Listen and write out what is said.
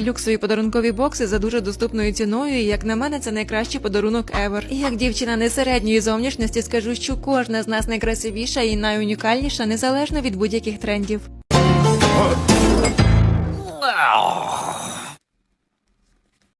люксові подарункові бокси за дуже доступною ціною. І як на мене, це найкращий подарунок ever. І як дівчина не середньої зовнішності, скажу, що кожна з нас найкрасивіша і найунікальніша, незалежно від будь-яких трендів.